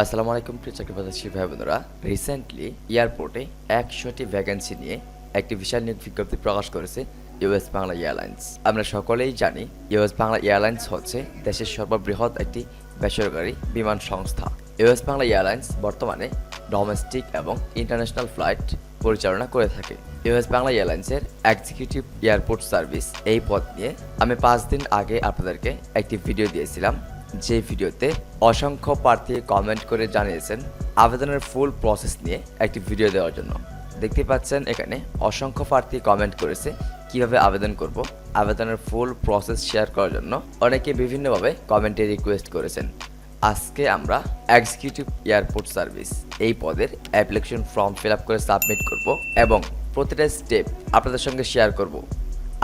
আসসালামু আলাইকুম প্রিয় চাকরিপ্রত্যাশী ভাই বোনেরা। রিসেন্টলি এয়ারপোর্টে একশোটি ভ্যাকেন্সি নিয়ে একটি বিশাল নিয়োগ বিজ্ঞপ্তি প্রকাশ করেছে ইউএস বাংলা এয়ারলাইন্স আমরা সকলেই জানি ইউএস বাংলা এয়ারলাইন্স হচ্ছে দেশের সর্ববৃহৎ একটি বেসরকারি বিমান সংস্থা। ইউএস বাংলা এয়ারলাইন্স বর্তমানে ডোমেস্টিক এবং ইন্টারন্যাশনাল ফ্লাইট পরিচালনা করে থাকে। ইউএস বাংলা এয়ারলাইন্সের এক্সিকিউটিভ এয়ারপোর্ট সার্ভিস এই পদ নিয়ে আমি পাঁচ দিন আগে আপনাদেরকে একটি ভিডিও দিয়েছিলাম। যে ভিডিওতে অসংখ্য প্রার্থী কমেন্ট করে জানিয়েছেন আবেদনের ফুল প্রসেস নিয়ে একটি ভিডিও দেওয়ার জন্য। দেখতে পাচ্ছেন এখানে অসংখ্য প্রার্থী কমেন্ট করেছে কীভাবে আবেদন করব, আবেদনের ফুল প্রসেস শেয়ার করার জন্য অনেকে বিভিন্নভাবে কমেন্টে রিকোয়েস্ট করেছেন। আজকে আমরা এক্সিকিউটিভ এয়ারপোর্ট সার্ভিস এই পদের অ্যাপ্লিকেশন ফর্ম ফিল আপ করে সাবমিট করব এবং প্রতিটা স্টেপ আপনাদের সঙ্গে শেয়ার করব।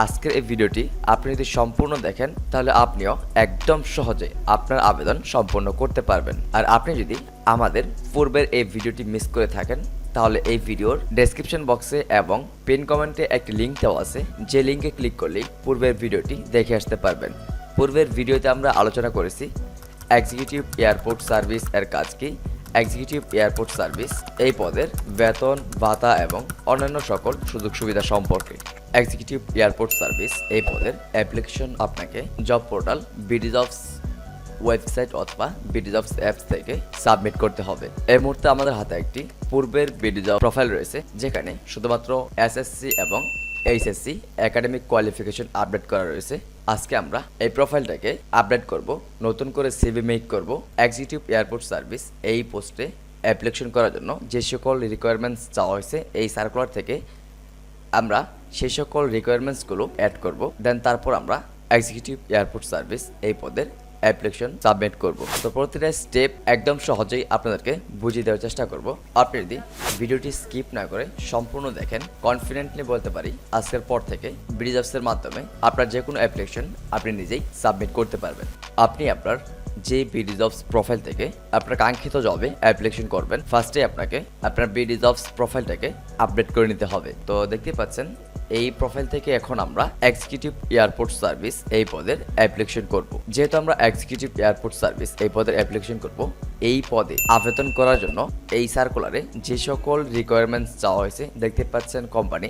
আজকের এই ভিডিওটি আপনি যদি সম্পূর্ণ দেখেন, তাহলে আপনিও একদম সহজে আপনার আবেদন সম্পূর্ণ করতে পারবেন। আর আপনি যদি আমাদের পূর্বের এই ভিডিওটি মিস করে থাকেন, তাহলে এই ভিডিওর ডেসক্রিপশন বক্সে এবং পিন কমেন্টে একটি লিঙ্ক দেওয়া আছে। যে লিঙ্কে ক্লিক করলেই পূর্বের ভিডিওটি দেখে আসতে পারবেন। পূর্বের ভিডিওতে আমরা আলোচনা করেছি এক্সিকিউটিভ এয়ারপোর্ট সার্ভিস এর কাজ কি এক্সিকিউটিভ এয়ারপোর্ট সার্ভিস এই পদের বেতন, ভাতা এবং অন্যান্য সকল সুযোগ সুবিধা সম্পর্কে। এক্সিকিউটিভ এয়ারপোর্ট সার্ভিস এই পদের অ্যাপ্লিকেশন আপনাকে job portal BD jobs website অথবা বিডি জবস অ্যাপস থেকে সাবমিট করতে হবে। এই মুহূর্তে আমাদের হাতে একটি পূর্বের বিডি জব প্রোফাইল রয়েছে, যেখানে শুধুমাত্র এসএসসি এবং এইচএসসি একাডেমিক কোয়ালিফিকেশন আপডেট করা রয়েছে। আজকে আমরা এই প্রোফাইলটাকে আপডেট করব, নতুন করে সিভি মেক করব এক্সিকিউটিভ এয়ারপোর্ট সার্ভিস এই পোস্টে অ্যাপ্লিকেশন করার জন্য যে সকল রিকোয়ারমেন্টস চাওয়া হয়েছে এই সার্কুলার থেকে আমরা সেই সকল রিকোয়ারমেন্টসগুলো অ্যাড করব দেন তারপর আমরা এক্সিকিউটিভ এয়ারপোর্ট সার্ভিস এই পদের অ্যাপ্লিকেশন সাবমিট করব। তো প্রতিটা স্টেপ একদম সহজেই আপনাদেরকে বুঝিয়ে দেওয়ার চেষ্টা করব। আপনি যদি ভিডিওটি স্কিপ না করে সম্পূর্ণ দেখেন কনফিডেন্টলি বলতে পারি, আজকের পর থেকে ব্রিজ অ্যাপসের মাধ্যমে আপনার যে কোনো অ্যাপ্লিকেশন আপনি নিজেই সাবমিট করতে পারবেন। আপনি আপনার যে বিডি জবস প্রোফাইল থেকে আপনার কাঙ্ক্ষিত জবে অ্যাপ্লিকেশন করবেন ফার্স্টে আপনাকে আপনার বিডি জবস প্রোফাইলটাকে আপডেট করে নিতে হবে। তো দেখতে পাচ্ছেন এই প্রোফাইল থেকে এখন আমরা এক্সিকিউটিভ এয়ারপোর্ট সার্ভিস এই পদের অ্যাপ্লিকেশন করব। যেহেতু আমরা এক্সিকিউটিভ এয়ারপোর্ট সার্ভিস এই পদের অ্যাপ্লিকেশন করব, এই পদে আবেদন করার জন্য এই সার্কুলারে যে সকল রিকোয়ারমেন্টস চাওয়া হয়েছে, দেখতে পাচ্ছেন কোম্পানি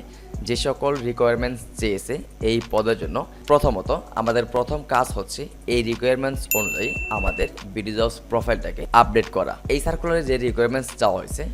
যে সকল রিকোয়ারমেন্টস চেয়েছে এই পদের জন্য প্রথমত আমাদের প্রথম কাজ হচ্ছে এই রিকোয়ারমেন্টস অনুযায়ী আমাদের বিডিজবস প্রোফাইলটাকে আপডেট করা। এই সার্কুলারে যে রিকোয়ারমেন্টস চাওয়া হয়েছে,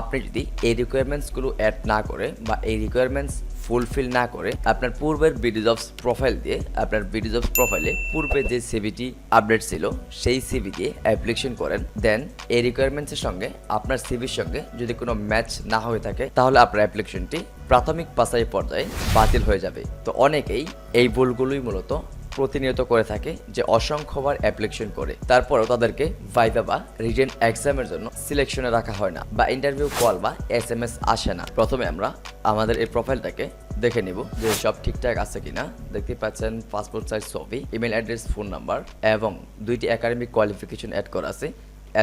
আপনি যদি এই রিকোয়ারমেন্টসগুলো অ্যাড না করে বা এই রিকোয়ারমেন্টস ফুলফিল না করে আপনার পূর্বের বিডিজবস প্রোফাইল দিয়ে আপনার বিডিজবস প্রোফাইলে পূর্বে যে সিভিটি আপডেট ছিল, সেই সিভি দিয়ে অ্যাপ্লিকেশন করেন। দেন এই রিকোয়ারমেন্টসের সঙ্গে আপনার সিভির সঙ্গে যদি কোনো ম্যাচ না হয়ে থাকে, তাহলে আপনার অ্যাপ্লিকেশনটি প্রাথমিক পাশাই পর্যায়ে বাতিল হয়ে যাবে। তো অনেকেই এই ভুলগুলোই মূলত প্রতিনিয়ত করে থাকে যে অসংখ্যবার অ্যাপ্লিকেশন করে। তারপরেও তাদেরকে ভাইভা বা রিটেন এক্সামের জন্য সিলেকশনে রাখা হয় না বা ইন্টারভিউ কল বা এস এম এস আসে না। প্রথমে আমরা আমাদের এই প্রোফাইলটাকে দেখে নিব যে সব ঠিকঠাক আছে কিনা। দেখতে পাচ্ছেন পাসপোর্ট সাইজ ছবি ইমেল অ্যাড্রেস ফোন নাম্বার এবং দুইটি একাডেমিক কোয়ালিফিকেশন অ্যাড করা আছে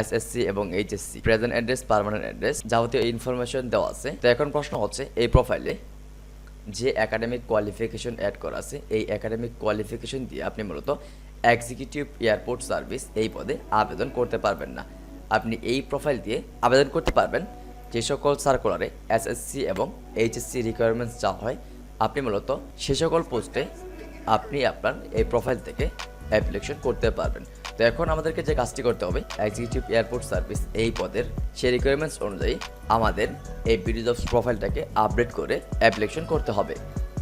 এসএসসি এবং HSC present address permanent address যাবতীয় ইনফরমেশন দেওয়া আছে। তো এখন প্রশ্ন হচ্ছে, এই প্রোফাইলে যে একাডেমিক কোয়ালিফিকেশন অ্যাড করা আছে, এই একাডেমিক কোয়ালিফিকেশন দিয়ে আপনি মূলত এক্সিকিউটিভ এয়ারপোর্ট সার্ভিস এই পদে আবেদন করতে পারবেন না। আপনি এই প্রোফাইল দিয়ে আবেদন করতে পারবেন। যে সকল সার্কুলারে এসএসসি এবং এইচএসসি রিকোয়ারমেন্টস যা হয়, আপনি মূলত সে সকল পোস্টে আপনি আপনার এই প্রোফাইল থেকে অ্যাপ্লিকেশন করতে পারবেন। তো এখন আমাদেরকে যে কাজটি করতে হবে এক্সিকিউটিভ এয়ারপোর্ট সার্ভিস এই পদের সেই রিকোয়ারমেন্টস অনুযায়ী আমাদের এই বিডিজ অফ প্রোফাইলটাকে আপডেট করে অ্যাপ্লিকেশন করতে হবে।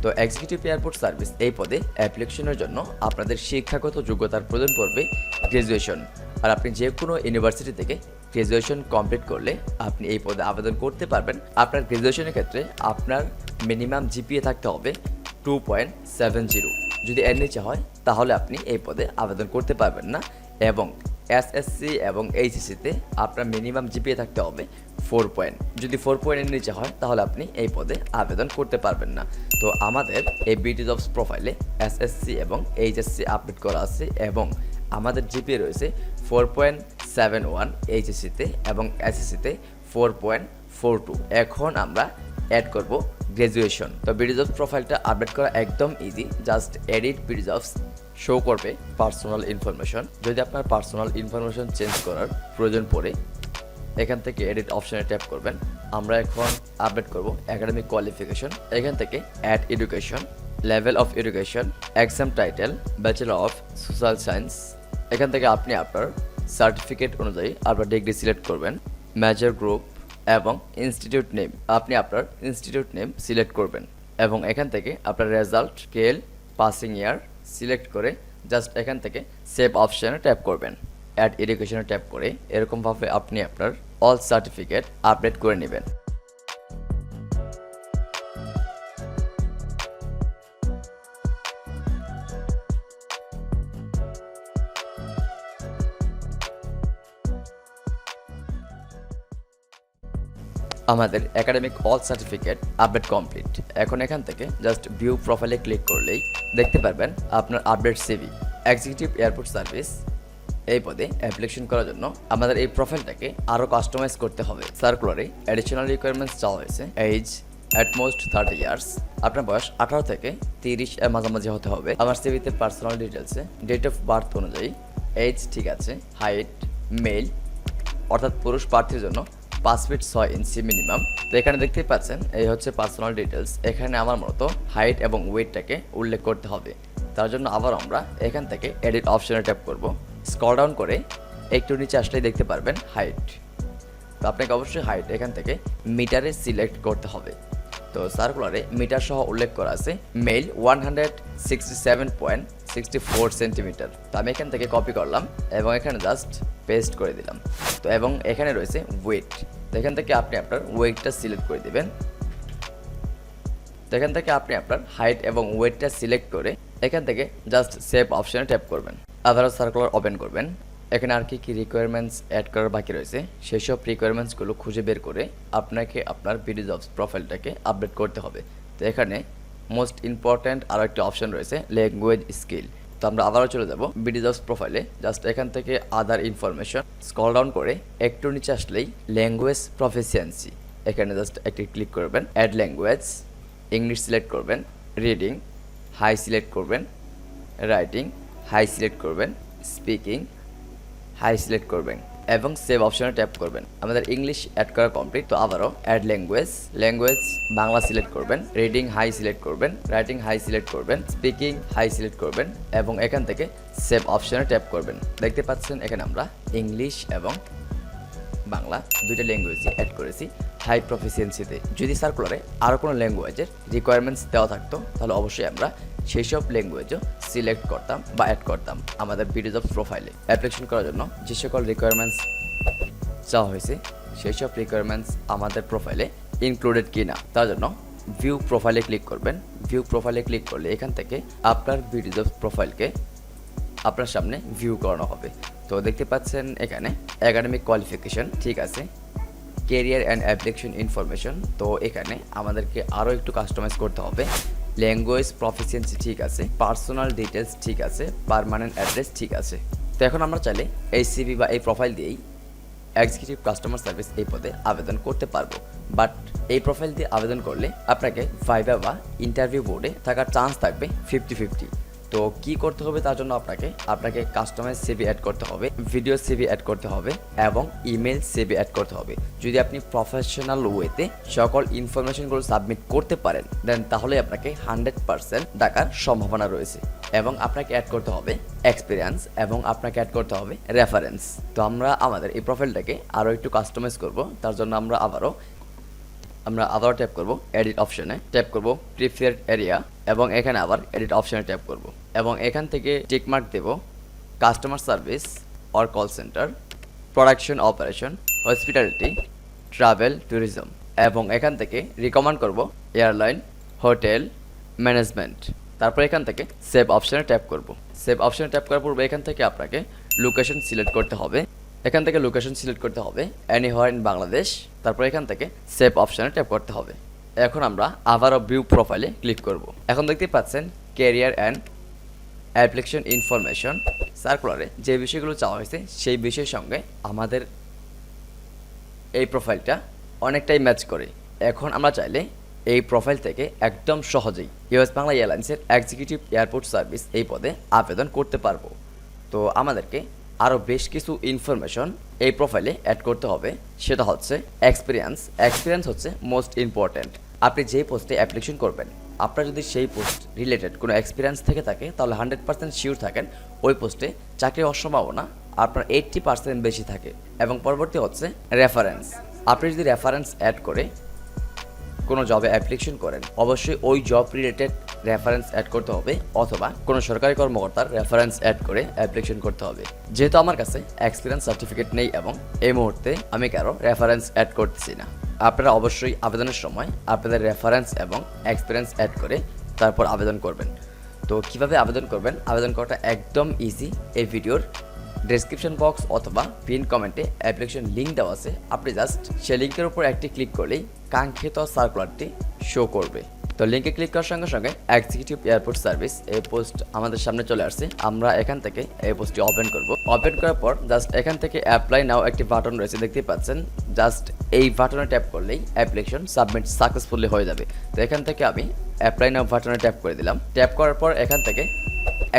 তো এক্সিকিউটিভ এয়ারপোর্ট সার্ভিস এই পদে অ্যাপ্লিকেশনের জন্য আপনাদের শিক্ষাগত যোগ্যতার প্রয়োজন পড়বে গ্র্যাজুয়েশন আর আপনি যে কোনো ইউনিভার্সিটি থেকে গ্র্যাজুয়েশন কমপ্লিট করলে আপনি এই পদে আবেদন করতে পারবেন। আপনার গ্র্যাজুয়েশনের ক্ষেত্রে আপনার মিনিমাম জিপিএ থাকতে হবে টু পয়েন্ট সেভেন জিরো যদি এর নিচে হয়, তাহলে আপনি এই পদে আবেদন করতে পারবেন না। এবং এসএসসি এবং এইচএসসিতে আপনার মিনিমাম জিপিএ থাকতে হবে ফোর পয়েন্ট যদি ফোর পয়েন্টের নিচে হয়, তাহলে আপনি এই পদে আবেদন করতে পারবেন না। তো আমাদের এই বিটি জবস প্রোফাইলে এসএসসি এবং এইচএসসি আপডেট করা আছে এবং আমাদের জিপিএ রয়েছে ফোর পয়েন্ট সেভেন ওয়ান এইচএসসিতে এবং এসএসসিতে ফোর পয়েন্ট ফোর টু এখন আমরা অ্যাড করব গ্র্যাজুয়েশন তো বিডিজবস প্রোফাইলটা আপডেট করা একদম easy just edit BDJobs show করবে পার্সোনাল ইনফরমেশন যদি আপনার পার্সোনাল ইনফরমেশন চেঞ্জ করার প্রয়োজন পড়ে, এখান থেকে এডিট অপশনে ট্যাপ করবেন। আমরা এখন আপডেট করব একাডেমিক কোয়ালিফিকেশন এখান থেকে add education level of education exam title bachelor of social science এখান থেকে আপনি আপনার সার্টিফিকেট অনুযায়ী আপনার ডিগ্রি সিলেক্ট করবেন। মেজর গ্রুপ এবং ইনস্টিটিউট নেম আপনি আপনার ইনস্টিটিউট নেম সিলেক্ট করবেন এবং এখান থেকে আপনার result scale passing year select করে জাস্ট এখান থেকে সেভ অপশানে ট্যাপ করবেন। অ্যাড এডুকেশনে ট্যাপ করে এরকমভাবে আপনি আপনার অল সার্টিফিকেট আপডেট করে নেবেন। আমাদের academic all certificate update complete এখন এখান থেকে জাস্ট ভিউ প্রোফাইলে ক্লিক করলেই দেখতে পারবেন আপনার update CV executive airport service এই পদে অ্যাপ্লিকেশন করার জন্য আমাদের এই প্রোফাইলটাকে আরও কাস্টমাইজ করতে হবে। সার্কুলারে অ্যাডিশনাল রিকোয়ারমেন্টস চাওয়া হয়েছে। এইজ অ্যাটমোস্ট থার্টি ইয়ার্স আপনার বয়স আঠারো থেকে তিরিশ এর মাঝামাঝি হতে হবে। আমার সিভিতে পার্সোনাল ডিটেলসে ডেট অফ বার্থ অনুযায়ী এইজ ঠিক আছে হাইট মেল অর্থাৎ পুরুষ প্রার্থীর জন্য পাঁচ ফিট ছয় ইঞ্চি মিনিমাম তো এখানে দেখতেই পাচ্ছেন, এই হচ্ছে পার্সোনাল ডিটেলস এখানে আমার মতো হাইট এবং ওয়েটটাকে উল্লেখ করতে হবে। তার জন্য আবার আমরা এখান থেকে এডিট অপশনে ট্যাপ করব। স্কল ডাউন করে একটু নিচে আসলেই দেখতে পারবেন হাইট তো আপনাকে অবশ্যই হাইট এখান থেকে মিটারে সিলেক্ট করতে হবে। তো সার্কুলারে মিটার সহ উল্লেখ করা আছে male one hundred sixty seven point sixty four তো আমি এখান থেকে কপি করলাম এবং এখানে জাস্ট পেস্ট করে দিলাম। তো এবং এখানে রয়েছে ওয়েট তো এখান থেকে আপনি আপনার ওয়েটটা সিলেক্ট করে দিবেন। তো এখান থেকে আপনি আপনার হাইট এবং ওয়েটটা সিলেক্ট করে এখান থেকে জাস্ট সেভ অপশনে ট্যাপ করবেন। আবারও সার্কুলার ওপেন করবেন। এখানে আর কি কি রিকোয়ারমেন্টস অ্যাড করার বাকি রয়েছে, সেই সব রিকোয়ারমেন্টসগুলো খুঁজে বের করে আপনাকে আপনার বিডি জবস প্রোফাইলটাকে আপডেট করতে হবে। তো এখানে মোস্ট ইম্পর্ট্যান্ট আরও একটা অপশন রয়েছে ল্যাঙ্গুয়েজ স্কিল তো আমরা আবারও চলে যাব বিডি জবস প্রোফাইলে জাস্ট এখান থেকে আদার ইনফরমেশন স্কল ডাউন করে একটু নিচে আসলেই ল্যাঙ্গুয়েজ প্রফিসিয়েন্সি এখানে জাস্ট একটি ক্লিক করবেন অ্যাড ল্যাঙ্গুয়েজ ইংলিশ সিলেক্ট করবেন রিডিং হাই সিলেক্ট করবেন রাইটিং হাই সিলেক্ট করবেন স্পিকিং হাই সিলেক্ট করবেন। এবং সেভ অপশনে ট্যাপ করবেন। আমাদের ইংলিশ অ্যাড করা কমপ্লিট তো আবারও add language language Bangla select করবেন রিডিং হাই সিলেক্ট করবেন রাইটিং হাই সিলেক্ট করবেন স্পিকিং হাই সিলেক্ট করবেন, এবং এখান থেকে সেভ অপশনে ট্যাপ করবেন। দেখতে পাচ্ছেন, এখানে আমরা ইংলিশ এবং বাংলা দুইটা ল্যাঙ্গুয়েজই অ্যাড করেছি হাই প্রফিসিয়েন্সিতে যদি সার্কুলারে আরও কোনো ল্যাঙ্গুয়েজের রিকোয়ারমেন্টস দেওয়া থাকতো, তাহলে অবশ্যই আমরা সেই সব ল্যাঙ্গুয়েজও সিলেক্ট করতাম বা অ্যাড করতাম আমাদের ভিডিওজ অফ প্রোফাইলে অ্যাপ্লিকেশন করার জন্য যে সকল রিকোয়ারমেন্টস চাওয়া হয়েছে, সেই সব রিকোয়ারমেন্টস আমাদের প্রোফাইলে ইনক্লুডেড কি না তার জন্য ভিউ প্রোফাইলে ক্লিক করবেন। ভিউ প্রোফাইলে ক্লিক করলে এখান থেকে আপনার ভিডিওজ অফ প্রোফাইলকে আপনার সামনে ভিউ করানো হবে। তো দেখতে পাচ্ছেন এখানে একাডেমিক কোয়ালিফিকেশন ঠিক আছে কেরিয়ার অ্যান্ড অ্যাপ্লিকেশন ইনফরমেশন তো এখানে আমাদেরকে আরও একটু কাস্টমাইজ করতে হবে। ল্যাঙ্গুয়েজ প্রফিসিয়েন্সি ঠিক আছে পার্সোনাল ডিটেলস ঠিক আছে পারমানেন্ট অ্যাড্রেস ঠিক আছে। তো এখন আমরা চাইলে এই সিবি বা এই প্রোফাইল দিয়েই এক্সিকিউটিভ কাস্টমার সার্ভিস এই পদে আবেদন করতে পারব। বাট এই প্রোফাইল দিয়ে আবেদন করলে আপনাকে ভাইভা বা ইন্টারভিউ বোর্ডে থাকার চান্স থাকবে ফিফটি ফিফটি তো কি করতে হবে তার জন্য আপনাকে আপনাকে কাস্টমাইজ সিভি অ্যাড করতে হবে ভিডিও সিভি অ্যাড করতে হবে এবং ইমেল সিভি অ্যাড করতে হবে। যদি আপনি প্রফেশনাল ওয়েতে সকল ইনফরমেশনগুলো সাবমিট করতে পারেন দেন তাহলে আপনাকে হান্ড্রেড পার্সেন্ট ডাকার সম্ভাবনা রয়েছে এবং আপনাকে অ্যাড করতে হবে এক্সপিরিয়েন্স এবং আপনাকে অ্যাড করতে হবে রেফারেন্স তো আমরা আমাদের এই প্রোফাইলটাকে আরও একটু কাস্টমাইজ করব, তার জন্য আমরা আবারও আমরা আবারও ট্যাপ করব এডিট অপশনে ট্যাপ করব প্রিফারেড এরিয়া এবং এখানে আবার এডিট অপশানে ট্যাপ করব। এবং এখান থেকে tick mark Dev customer service or call centre production operation hospitality travel tourism এবং এখান থেকে রিকমেন্ড করব এয়ারলাইন হোটেল ম্যানেজমেন্ট তারপর এখান থেকে সেভ অপশানে ট্যাপ করব। সেভ অপশনে ট্যাপ করার পূর্বে এখান থেকে আপনাকে লোকেশন সিলেক্ট করতে হবে। এখান থেকে লোকেশন সিলেক্ট করতে হবে অ্যানি হোয়ার ইন বাংলাদেশ তারপর এখান থেকে সেভ অপশানে ট্যাপ করতে হবে। এখন আমরা আবারও ভিউ প্রোফাইলে ক্লিক করব। এখন দেখতে পাচ্ছেন ক্যারিয়ার অ্যান্ড অ্যাপ্লিকেশন ইনফরমেশন সার্কুলারে যে বিষয়গুলো চাওয়া হয়েছে, সেই বিষয়ের সঙ্গে আমাদের এই প্রোফাইলটা অনেকটাই ম্যাচ করে। এখন আমরা চাইলে এই প্রোফাইল থেকে একদম সহজেই ইউএস বাংলা এয়ারলাইন্সের এক্সিকিউটিভ এয়ারপোর্ট সার্ভিস এই পদে আবেদন করতে পারব। তো আমাদেরকে আরও বেশ কিছু ইনফরমেশন এই প্রোফাইলে অ্যাড করতে হবে। সেটা হচ্ছে এক্সপিরিয়েন্স এক্সপিরিয়েন্স হচ্ছে মোস্ট ইম্পর্ট্যান্ট আপনি যেই পোস্টে অ্যাপ্লিকেশন করবেন, আপনার যদি সেই পোস্ট রিলেটেড কোনো এক্সপিরিয়েন্স থেকে থাকে, তাহলে হান্ড্রেড পার্সেন্ট শিওর থাকেন, ওই পোস্টে চাকরির অসম্ভাবনা আপনার এইট্টি পার্সেন্ট বেশি থাকে। এবং পরবর্তী হচ্ছে রেফারেন্স আপনি যদি রেফারেন্স অ্যাড করে কোনো জবে অ্যাপ্লিকেশন করেন, অবশ্যই ওই জব রিলেটেড রেফারেন্স অ্যাড করতে হবে, অথবা কোনো সরকারি কর্মকর্তার রেফারেন্স অ্যাড করে অ্যাপ্লিকেশন করতে হবে। যেহেতু আমার কাছে এক্সপিরিয়েন্স সার্টিফিকেট নেই এবং এই মুহূর্তে আমি কারও রেফারেন্স অ্যাড করতেছি না। আপনারা অবশ্যই আবেদনের সময় আপনাদের রেফারেন্স এবং এক্সপিরিয়েন্স অ্যাড করে তারপর আবেদন করবেন। তো কীভাবে আবেদন করবেন? আবেদন করাটা একদম ইজি এই ভিডিওর ডেসক্রিপশন বক্স অথবা পিন কমেন্টে অ্যাপ্লিকেশন লিঙ্ক দেওয়া আছে। আপনি জাস্ট সে লিঙ্কের উপর একটি ক্লিক করলেই কাঙ্ক্ষিত সার্কুলারটি শো করবে। তো লিঙ্কে ক্লিক করার সঙ্গে সঙ্গে এক্সিকিউটিভ এয়ারপোর্ট সার্ভিস এই পোস্ট আমাদের সামনে চলে আসছে। আমরা এখান থেকে এই পোস্টটি ওপেন করব। ওপেন করার পর জাস্ট এখান থেকে অ্যাপ্লাই নাও একটি বাটন রয়েছে দেখতে পাচ্ছেন। জাস্ট এই বাটনে ট্যাপ করলেই অ্যাপ্লিকেশন সাবমিট সাকসেসফুলি হয়ে যাবে। তো এখান থেকে আমি অ্যাপ্লাই নাও বাটনে ট্যাপ করে দিলাম। ট্যাপ করার পর এখান থেকে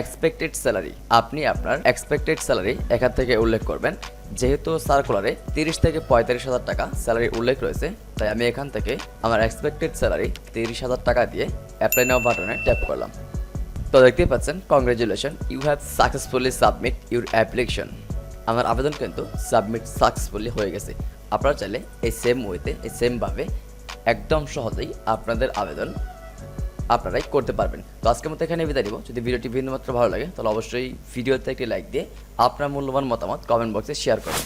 এক্সপেক্টেড স্যালারি আপনি আপনার এক্সপেক্টেড স্যালারি এখান থেকে উল্লেখ করবেন। যেহেতু সার্কুলারে তিরিশ থেকে পঁয়তাল্লিশ হাজার টাকা স্যালারি উল্লেখ রয়েছে, তাই আমি এখান থেকে আমার এক্সপেক্টেড স্যালারি তিরিশ হাজার টাকা দিয়ে অ্যাপ্লাই নাও বাটনে ট্যাপ করলাম। তো দেখতেই পাচ্ছেন congratulation you have successfully submit your application আমার আবেদন কিন্তু সাবমিট সাকসেসফুলি হয়ে গেছে। আপনারা চাইলে এই সেম ওয়েতে এই সেমভাবে একদম সহজেই আপনাদের আবেদন আপনারাই করতে পারবেন। তো আজকের মতো এখানে বিদায় দিব যদি ভিডিওটি ভিন্ন মাত্র ভালো লাগে, তাহলে অবশ্যই ভিডিওতে একটি লাইক দিয়ে আপনার মূল্যবান মতামত কমেন্ট বক্সে শেয়ার করুন